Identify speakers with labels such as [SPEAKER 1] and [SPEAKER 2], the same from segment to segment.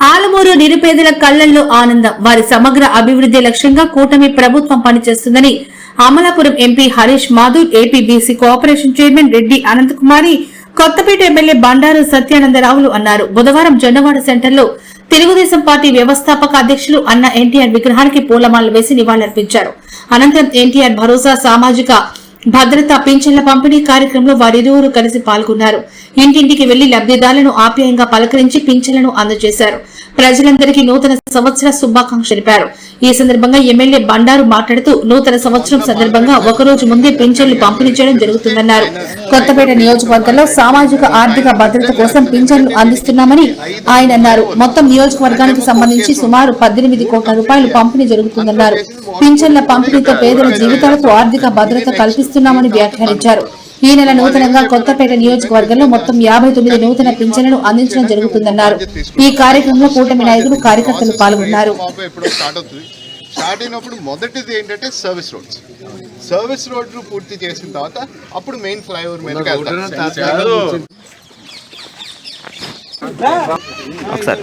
[SPEAKER 1] ఆలమూరు నిరుపేదల కళ్ళల్లో ఆనందం. వారి సమగ్ర అభివృద్ధి లక్ష్యంగా కూటమి ప్రభుత్వం పనిచేస్తుందని Amalapuram MP Harish Madhur APBC cooperation chairman Reddy Ananthakumari Kothapeta MLA Bandaru సత్యానందరావులు అన్నారు. బుధవారం జొన్నవాడ సెంటర్లో తెలుగుదేశం పార్టీ వ్యవస్థాపక అధ్యక్షులు అన్న ఎన్టీఆర్ విగ్రహానికి పూలమాలలు వేసి నివాళులర్పించారు. అనంతరం ఎన్టీఆర్ భరోసా సామాజిక భద్రత పింఛన్ల పంపిణీ కార్యక్రమంలో వారిరువురు కలిసి పాల్గొన్నారు. ఇంటింటికి వెళ్ళి లబ్దిదారులను ఆప్యాయంగా పలకరించి పింఛన్లను అందజేశారు. ప్రజలందరికీ నూతన సంవత్సర శుభాకాంక్షలు తెలిపారు. ఈ సందర్భంగా ఎమ్మెల్యే బండారు మాట్లాడుతూ నూతన సంవత్సరం సందర్భంగా ఒకరోజు ముందే పింఛన్లు పంపిణీ చేయడం జరుగుతుందన్నారు. కొత్తపేట నియోజకవర్గంలో సామాజిక ఆర్థిక భద్రత కోసం పింఛన్లు అందిస్తున్నామని ఆయన అన్నారు. మొత్తం నియోజకవర్గానికి సంబంధించి సుమారు పద్దెనిమిది కోట్ల రూపాయలు పంపిణీ జరుగుతుందన్నారు. పింఛన్ల పంపిణీతో పేదల జీవితాలకు ఆర్థిక భద్రత కల్పిస్తున్నామని వ్యాఖ్యానించారు. ఈ నెల నూతనంగా కొత్తపేట నియోజకవర్గంలో మొత్తం యాభై తొమ్మిది నూతన పింఛన్లను అందించడం జరుగుతుందన్నారు. ఈ కార్యక్రమంలో కూటమి నాయకులు కార్యకర్తలు పాల్గొన్నారు.
[SPEAKER 2] స్టార్ట్ అవుతుంది. స్టార్ట్ అయినప్పుడు మొదటిది ఏంటంటే సర్వీస్ రోడ్స్. సర్వీస్ రోడ్లు పూర్తి చేసిన తర్వాత అప్పుడు మెయిన్ ఫ్లైఓవర్ మీదకి వెళ్తాం
[SPEAKER 3] ఒకసారి.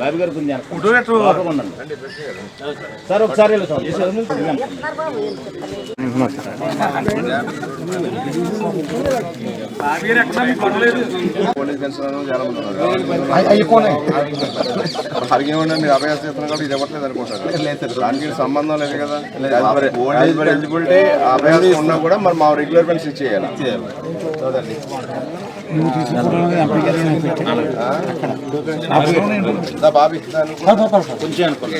[SPEAKER 3] బాబు గారు కొంచెం ఉండండి. సార్ ఒకసారి
[SPEAKER 2] మీరు అభయాస కాబట్టి ఇది ఇవ్వట్లేదు అనుకుంటారు దానికి సంబంధం లేదు కదా ఎలిజిబిలిటీ అభయాస ఉన్నా కూడా మరి మా రెగ్యులర్ పెన్షన్ ఇచ్చేయాలి చూడండి బాబీ. దా నువ్వు.
[SPEAKER 3] కొంచెం అనుకోండి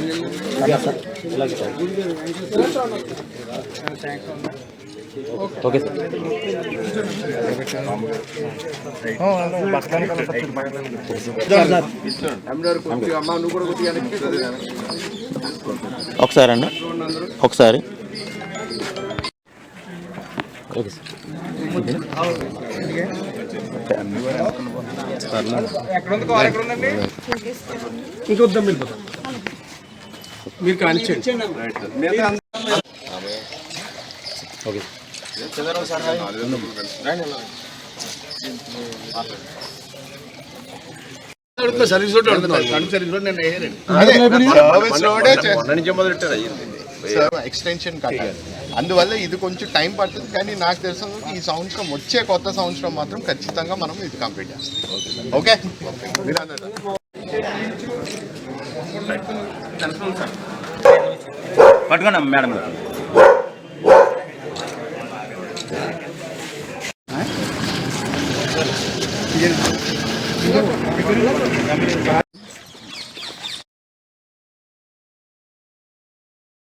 [SPEAKER 3] ఓకే సార్.
[SPEAKER 2] కొద్దిగా వెనక్కి కొద్దిగా వెనక్కి.
[SPEAKER 3] ఒకసారి అండి ఒకసారి ఓకే సార్ ఓకే
[SPEAKER 2] అదే, సర్వీస్ రోడే సర్వ- ఎక్స్టెన్షన్ కట్టాలి అందువల్ల ఇది కొంచెం టైం పడుతుంది కానీ నాకు తెలిసిన ఈ సంవత్సరం వచ్చే కొత్త సంవత్సరం మాత్రం ఖచ్చితంగా మనం ఇది కంప్లీట్ చేస్తాం. ఓకే.
[SPEAKER 3] పట్టుకోండి మేడం గారు.